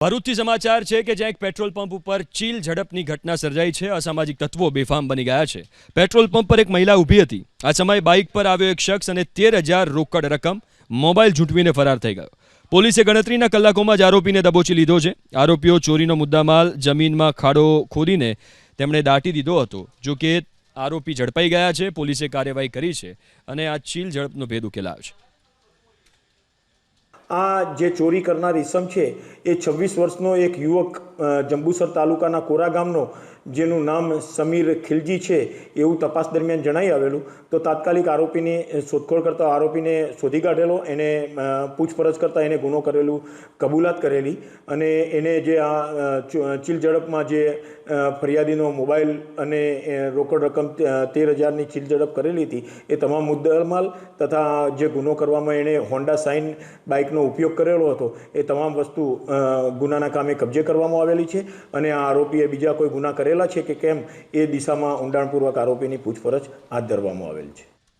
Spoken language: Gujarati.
ભરૂચથી સમાચાર છે કે જ્યાં એક પેટ્રોલ પંપ ઉપર ચીલ ઝડપની ઘટના સર્જાઈ છે, અસામાજિક તત્વો બેફામ બની ગયા છે. પેટ્રોલ પંપ પર એક મહિલા ઊભી હતી. આ સમયે બાઇક પર આવ્યો એક શખ્સ અને તેર હજાર રોકડ રકમ મોબાઈલ ઝૂંટવીને ફરાર થઈ ગયો. પોલીસે ગણતરીના કલાકોમાં જ આરોપીને દબોચી લીધો છે. આરોપીઓ ચોરીનો મુદ્દામાલ જમીનમાં ખાડો ખોદીને તેમણે દાટી દીધો હતો. જો કે આરોપી ઝડપાઈ ગયા છે, પોલીસે કાર્યવાહી કરી છે અને આ ચીલ ઝડપનો ભેદ ઉકેલાયો છે. આ જે ચોરી કરનાર ઈસમ છે, એ છવ્વીસ વર્ષનો એક યુવક જંબુસર તાલુકાના કોરા ગામનો, જેનું નામ સમીર ખિલજી છે, એવું તપાસ દરમિયાન જણાઈ આવેલું. તો તાત્કાલિક આરોપીની શોધખોળ કરતા આરોપીને શોધી કાઢેલો, એને પૂછપરછ કરતાં એને ગુનો કરેલું, કબૂલાત કરેલી. અને એને જે આ ચીલ ઝડપમાં જે ફરિયાદીનો મોબાઈલ અને રોકડ રકમ તેર હજારની ચીલ ઝડપ કરેલી હતી, એ તમામ મુદ્દામાલ તથા જે ગુનો કરવામાં એણે હોન્ડા સાઇન બાઇકનો ઉપયોગ કરેલો હતો, એ તમામ વસ્તુ ગુનાના કામે કબજે કરવામાં આવેલી છે અને આ આરોપીએ બીજા કોઈ ગુના કરેલા છે કે કેમ, એ દિશામાં ઊંડાણપૂર્વક આરોપીની પૂછપરછ હાથ ધરવામાં આવેલ છે.